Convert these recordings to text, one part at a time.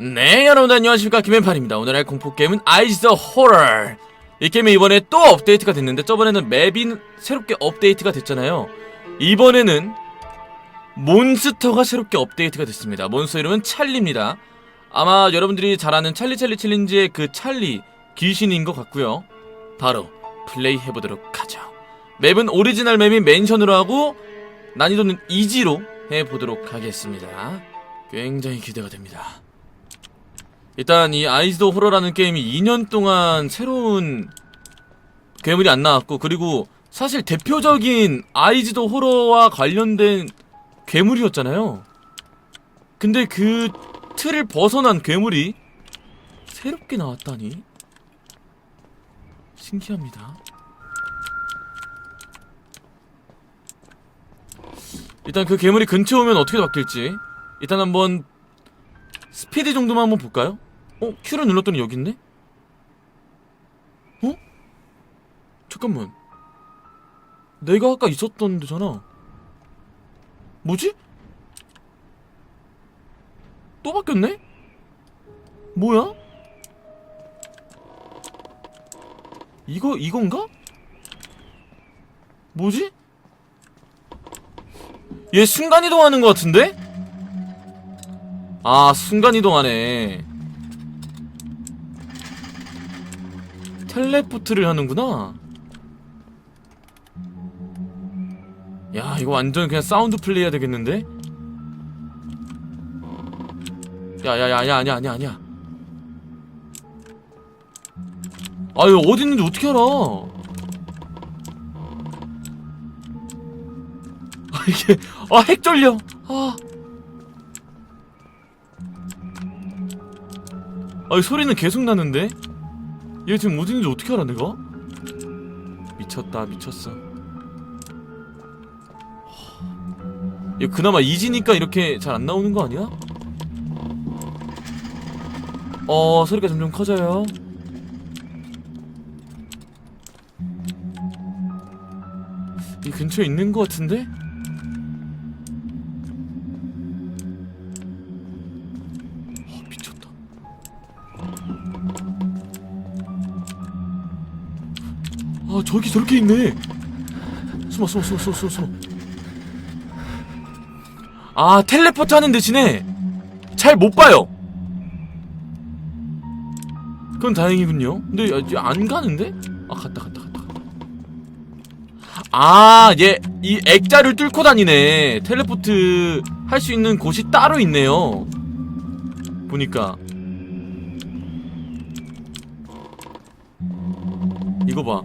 네 여러분 안녕하십니까? 김현판입니다. 오늘 할 공포게임은 아이즈 더 호러 이 게임이 이번에 또 업데이트가 됐는데 저번에는 맵이 새롭게 업데이트가 됐잖아요. 이번에는 몬스터가 새롭게 업데이트가 됐습니다. 몬스터 이름은 찰리입니다. 아마 여러분들이 잘 아는 찰리 찰리 챌린지의 그 찰리 귀신인 것 같고요. 바로 플레이 해보도록 하죠. 맵은 오리지널 맵인 맨션으로 하고 난이도는 이지로 해보도록 하겠습니다. 굉장히 기대가 됩니다 일단 이 아이즈도 호러라는 게임이 2년 동안 새로운 괴물이 안 나왔고 그리고 사실 대표적인 아이즈도 호러와 관련된 괴물이었잖아요. 근데 그 틀을 벗어난 괴물이 새롭게 나왔다니 신기합니다. 일단 그 괴물이 근처에 오면 어떻게 바뀔지 일단 한번 스피드 정도만 한번 볼까요? 어? Q를 눌렀더니 여기 있네? 어? 잠깐만 내가 아까 있었던 데잖아 뭐지? 또 바뀌었네? 뭐야? 이거, 이건가? 뭐지? 얘 순간이동하는 것 같은데? 아 순간이동하네. 텔레포트를 하는구나. 야 이거 완전 그냥 사운드 플레이 해야 되겠는데? 야야야야 아니야 아니야 아니야. 아유 어디 있는지 어떻게 알아? 아 이게 아핵 졸려 아 아이 소리는 계속 나는데? 얘 지금 어디 있는지 어떻게 알아 내가? 미쳤다 미쳤어 얘 그나마 이지니까 이렇게 잘 안 나오는 거 아니야? 어 소리가 점점 커져요 이 근처에 있는 거 같은데? 저기 저렇게 있네. 숨어 숨어 숨어 숨어 숨어 아 텔레포트 하는 대신에 잘 못 봐요. 그건 다행이군요. 근데 안 가는데? 아 갔다 갔다 갔다 갔다. 아 얘 이 액자를 뚫고 다니네. 텔레포트 할 수 있는 곳이 따로 있네요. 보니까. 이거 봐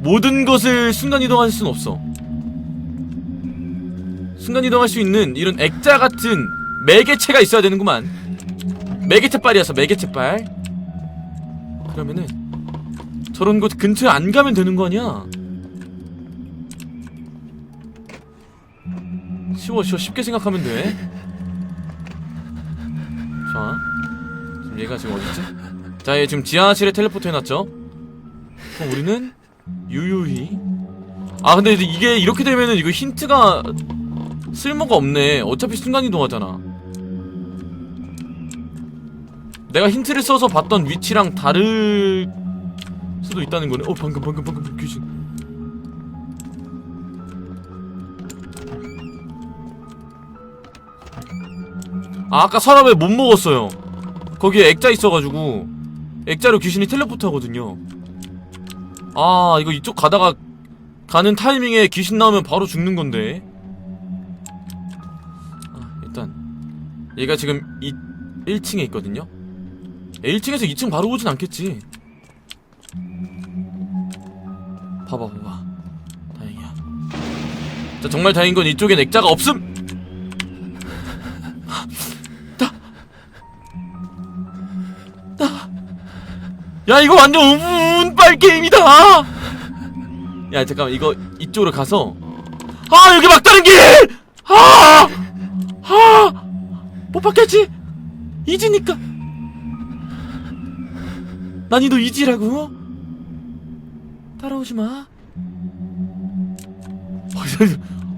모든 것을 순간이동할 순 없어. 순간이동할 수 있는 이런 액자 같은 매개체가 있어야 되는구만. 매개체빨이었어 매개체빨. 그러면은 저런 곳 근처에 안 가면 되는 거 아니야? 쉬워 쉬워. 쉽게 생각하면 돼. 자, 지금 얘가 지금 어딨지? 자, 얘 지금 지하실에 텔레포트 해놨죠? 그럼 우리는 유유히? 아 근데 이게 이렇게 되면은 이거 힌트가 쓸모가 없네. 어차피 순간이동하잖아. 내가 힌트를 써서 봤던 위치랑 다를 수도 있다는 거네. 어 방금 방금 방금 귀신. 아 아까 서랍에 못 먹었어요. 거기에 액자 있어가지고 액자로 귀신이 텔레포트 하거든요 아 이거 이쪽 가다가 가는 타이밍에 귀신 나오면 바로 죽는 건데. 아, 일단 얘가 지금 이 1층에 있거든요. 1층에서 2층 바로 오진 않겠지. 봐봐 봐봐. 다행이야. 자 정말 다행인 건 이쪽엔 액자가 없음. 야 이거 완전 운 빨 게임이다 야 잠깐만 이거 이쪽으로 가서 아 여기 막다른 길! 아! 아! 못 받겠지? 이지니까 난이도 이지라고? 따라오지 마. 어,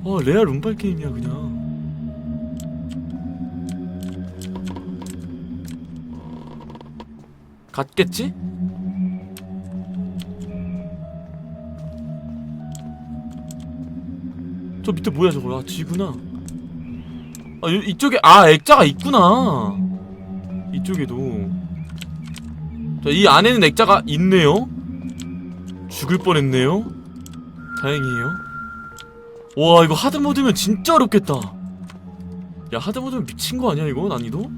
어 레알 운빨 게임이야 그냥. 갔겠지? 저 밑에 뭐야 저거? 아 지구나. 아 이, 이쪽에 아 액자가 있구나. 이쪽에도. 자 이 안에는 액자가 있네요. 죽을 뻔했네요. 다행이에요. 와 이거 하드모드면 진짜 어렵겠다. 야 하드모드면 미친 거 아니야 이거? 난이도?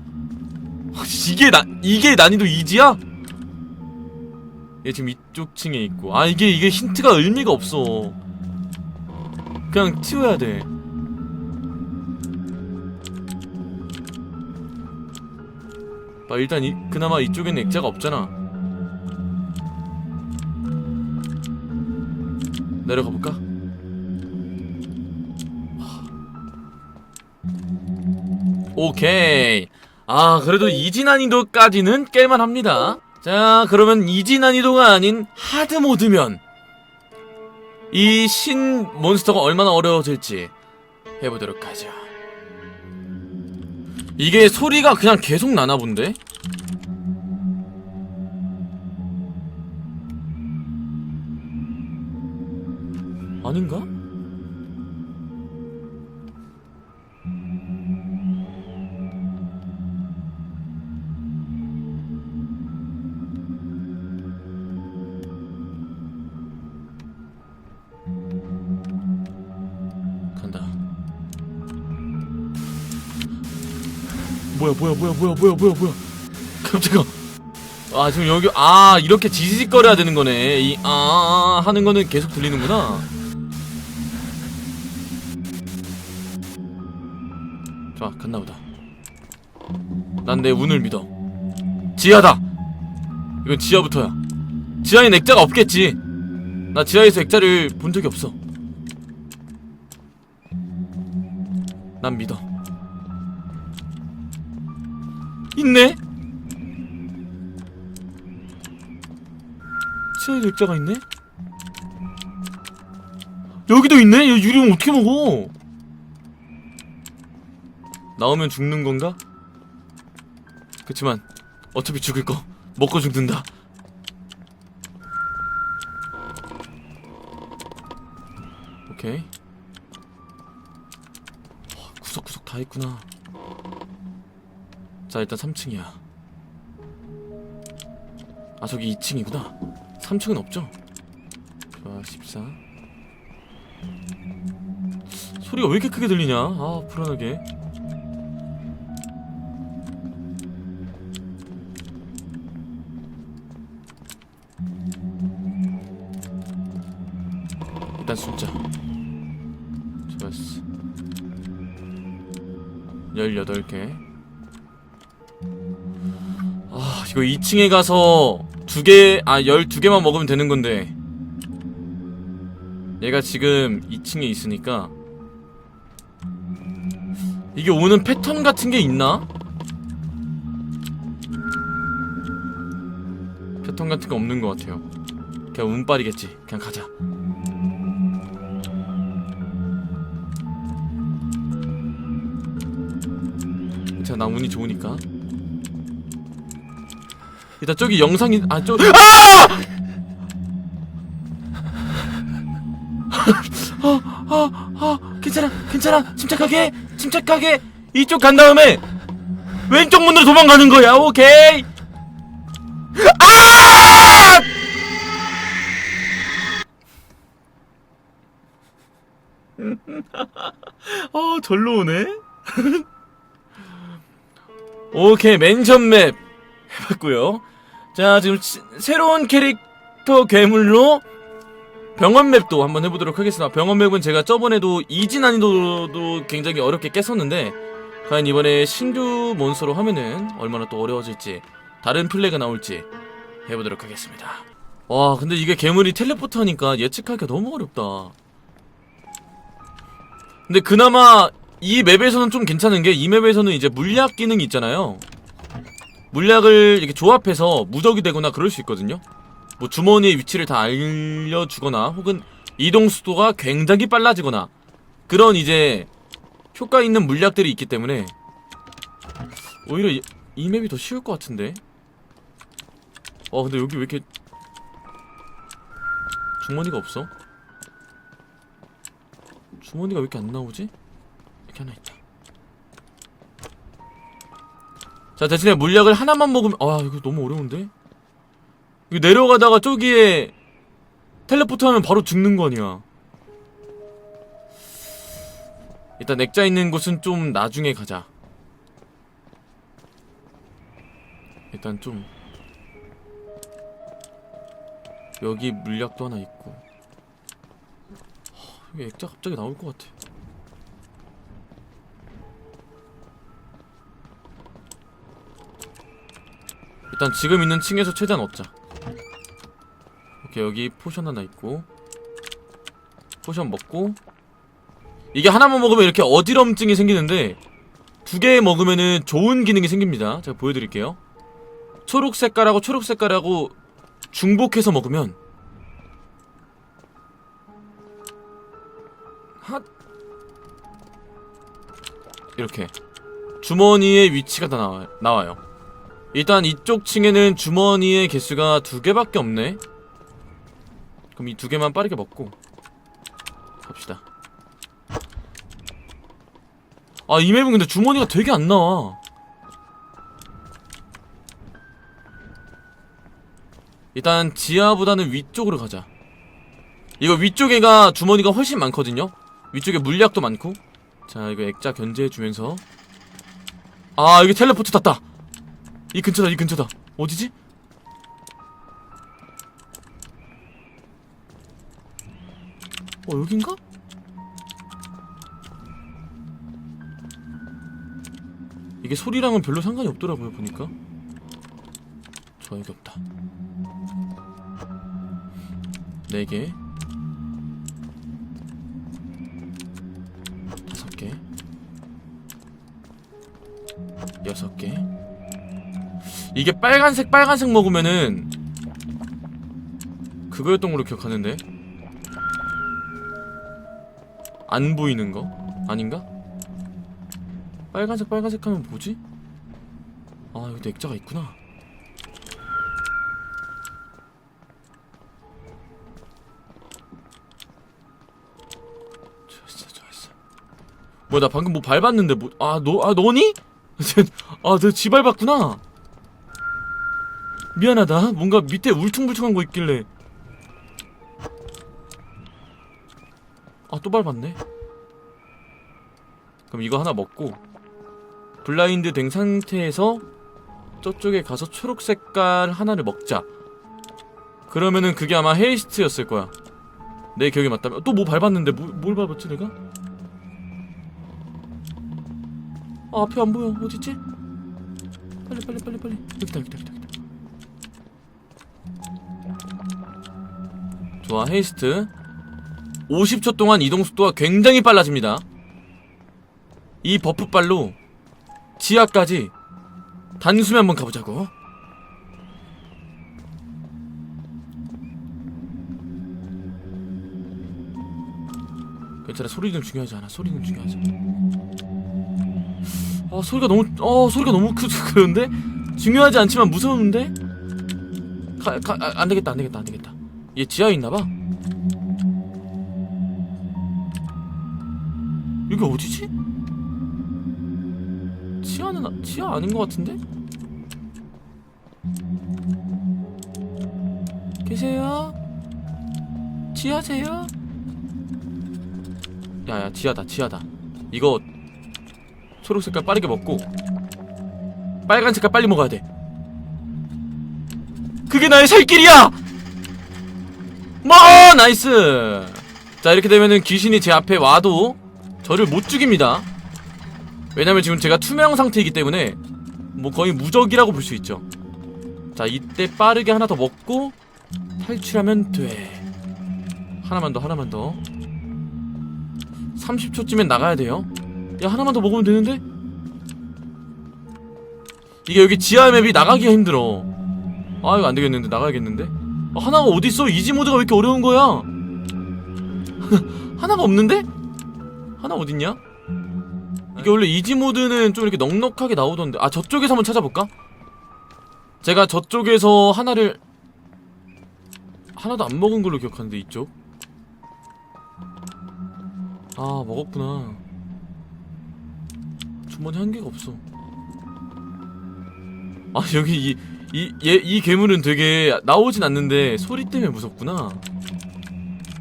이게 나 이게 난이도 이지야? 얘 지금 이쪽 층에 있고. 아 이게 이게 힌트가 의미가 없어 그냥 튀어야 돼. 아, 일단 이, 그나마 이쪽에는 액자가 없잖아. 내려가 볼까? 오케이. 아 그래도 이지 난이도까지는 깰만 합니다. 자 그러면 이지 난이도가 아닌 하드 모드면 이 신 몬스터가 얼마나 어려워질지 해보도록 하죠 이게 소리가 그냥 계속 나나 본데? 아닌가? 뭐야 뭐야 뭐야 뭐야 뭐야 뭐야. 깜짝아 아 지금 여기 아 이렇게 지지직거려야 되는 거네. 이 아 하는 거는 계속 들리는구나. 좋아 갔나보다. 난 내 운을 믿어. 지하다. 이건 지하부터야. 지하엔 액자가 없겠지. 나 지하에서 액자를 본 적이 없어. 난 믿어 있네? 치아에 액자가 있네? 여기도 있네? 야, 유령 어떻게 먹어? 나오면 죽는 건가? 그치만 어차피 죽을 거 먹고 죽는다 오케이 와, 구석구석 다 있구나 자 일단 3층이야. 아 저기 2층이구나. 3층은 없죠? 좋아 14 소리가 왜 이렇게 크게 들리냐? 아 불안하게. 일단 숫자. 좋았어. 18개 이거 2층에 가서 두 개 아 12개만 먹으면 되는 건데. 얘가 지금 2층에 있으니까. 이게 오는 패턴 같은 게 있나? 패턴 같은 게 없는 것 같아요. 그냥 운빨이겠지. 그냥 가자. 제가 나 운이 좋으니까 일단 저기 영상이 아 저 아! 아! 아! 아! 괜찮아 괜찮아 침착하게 침착하게 이쪽 간 다음에 왼쪽 문으로 도망가는 거야 오케이 아! 어 절로 오네 오케이 맨션 맵 해봤고요. 자 지금 치- 새로운 캐릭터 괴물로 병원 맵도 한번 해보도록 하겠습니다. 병원 맵은 제가 저번에도 이지 난이도도 굉장히 어렵게 깼었는데 과연 이번에 신규 몬스터로 하면은 얼마나 또 어려워질지 다른 플레이가 나올지 해보도록 하겠습니다. 와 근데 이게 괴물이 텔레포트 하니까 예측하기가 너무 어렵다. 근데 그나마 이 맵에서는 좀 괜찮은 게 이 맵에서는 이제 물약 기능이 있잖아요. 물약을 이렇게 조합해서 무적이 되거나 그럴 수 있거든요. 뭐 주머니의 위치를 다 알려주거나 혹은 이동 속도가 굉장히 빨라지거나 그런 이제 효과 있는 물약들이 있기 때문에 오히려 이, 이 맵이 더 쉬울 것 같은데. 어 근데 여기 왜 이렇게 주머니가 없어? 주머니가 왜 이렇게 안 나오지? 이렇게 하나 있다. 자 대신에 물약을 하나만 먹으면 아 이거 너무 어려운데? 이거 내려가다가 저기에 텔레포트 하면 바로 죽는 거 아니야. 일단 액자 있는 곳은 좀 나중에 가자. 일단 좀 여기 물약도 하나 있고 하, 여기 액자 갑자기 나올 것 같아. 일단 지금 있는 층에서 최대한 얻자. 오케이 여기 포션 하나 있고 포션 먹고 이게 하나만 먹으면 이렇게 어지럼증이 생기는데 두 개 먹으면은 좋은 기능이 생깁니다. 제가 보여드릴게요. 초록 색깔하고 초록 색깔하고 중복해서 먹으면 핫 이렇게 주머니의 위치가 다 나와, 나와요. 일단 이쪽 층에는 주머니의 개수가 두 개밖에 없네. 그럼 이 두 개만 빠르게 먹고 갑시다. 아, 이 맵은 근데 주머니가 되게 안 나와. 일단 지하보다는 위쪽으로 가자. 이거 위쪽에가 주머니가 훨씬 많거든요. 위쪽에 물약도 많고. 자, 이거 액자 견제해주면서. 아, 여기 텔레포트 탔다. 이 근처다, 이 근처다. 어디지? 어, 여긴가? 이게 소리랑은 별로 상관이 없더라고요, 보니까. 좋아, 여기 없다. 네 개. 다섯 개. 여섯 개. 이게 빨간색 빨간색 먹으면은 그거였던 걸로 기억하는데 안 보이는 거 아닌가? 빨간색 빨간색 하면 뭐지? 아 여기도 액자가 있구나 좋았어 좋았어 뭐야 나 방금 뭐 밟았는데 뭐아너아 너니? 아너 지밟았구나 미안하다. 뭔가 밑에 울퉁불퉁한 거 있길래. 아, 또 밟았네. 그럼 이거 하나 먹고 블라인드 된 상태에서 저쪽에 가서 초록 색깔 하나를 먹자. 그러면은 그게 아마 헤이스트였을 거야. 내 기억이 맞다면 또 뭐 밟았는데 뭐, 뭘 밟았지 내가? 아 앞에 안 보여 어딨지? 빨리 빨리 빨리 빨리 여기다 여기다 여기다 좋아 헤이스트. 50초 동안 이동 속도가 굉장히 빨라집니다. 이 버프빨로 지하까지 단숨에 한번 가보자고. 괜찮아 소리는 중요하지 않아. 소리는 중요하지 아 소리가 너무 어 소리가 너무 크, 그런데? 중요하지 않지만 무서운데? 가, 가, 아, 안 되겠다 안 되겠다 안 되겠다 얘 지하에 있나봐 여기 어디지? 지하는 아- 지하 아닌 것 같은데? 계세요? 지하세요? 야야 지하다 지하다 이거 초록 색깔 빠르게 먹고 빨간 색깔 빨리 먹어야 돼 그게 나의 살 길이야! 뭐 나이스. 자 이렇게 되면은 귀신이 제 앞에 와도 저를 못 죽입니다. 왜냐면 지금 제가 투명 상태이기 때문에 뭐 거의 무적이라고 볼 수 있죠. 자 이때 빠르게 하나 더 먹고 탈출하면 돼. 하나만 더 하나만 더. 30초쯤엔 나가야 돼요. 야 하나만 더 먹으면 되는데? 이게 여기 지하 맵이 나가기가 힘들어. 아 이거 안되겠는데 나가야겠는데? 아, 하나가 어딨어 이지 모드가 왜 이렇게 어려운 거야 하나가 없는데? 하나 어딨냐? 이게 원래 이지 모드는 좀 이렇게 넉넉하게 나오던데 아 저쪽에서 한번 찾아볼까? 제가 저쪽에서 하나를 하나도 안 먹은 걸로 기억하는데 이쪽 아 먹었구나 주머니 한 개가 없어 아 여기 이 이 얘 이 괴물은 되게 나오진 않는데 소리 때문에 무섭구나.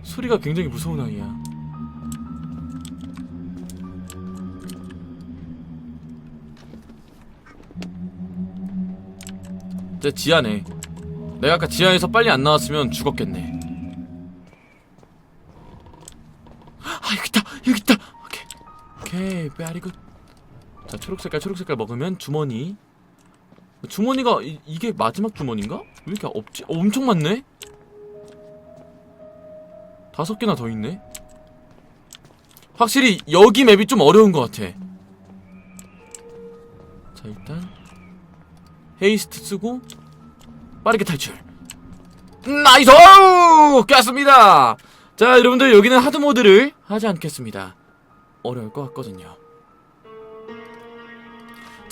소리가 굉장히 무서운 아이야. 제 지하네. 내가 아까 지하에서 빨리 안 나왔으면 죽었겠네. 아 여기 있다! 여기 있다! 오케이. 오케이. 베리 굿자 초록색깔 초록색깔 먹으면 주머니 주머니가 이, 이게 마지막 주머니인가? 왜 이렇게 없지? 어, 엄청 많네? 다섯 개나 더 있네? 확실히 여기 맵이 좀 어려운 것 같아. 자 일단 헤이스트 쓰고 빠르게 탈출. 나이스! 깼습니다! 자 여러분들 여기는 하드모드를 하지 않겠습니다. 어려울 것 같거든요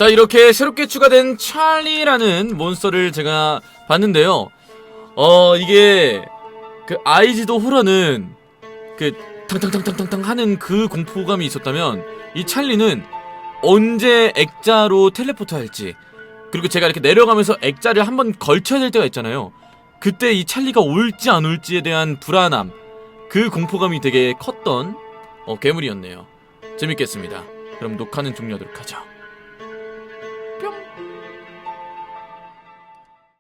자 이렇게 새롭게 추가된 찰리라는 몬스터를 제가 봤는데요. 어 이게 그 아이지도 호러는 그 탕탕탕탕탕탕 하는 그 공포감이 있었다면 이 찰리는 언제 액자로 텔레포트 할지 그리고 제가 이렇게 내려가면서 액자를 한번 걸쳐야 될 때가 있잖아요. 그때 이 찰리가 올지 안 올지에 대한 불안함 그 공포감이 되게 컸던 어, 괴물이었네요. 재밌겠습니다. 그럼 녹화는 종료하도록 하죠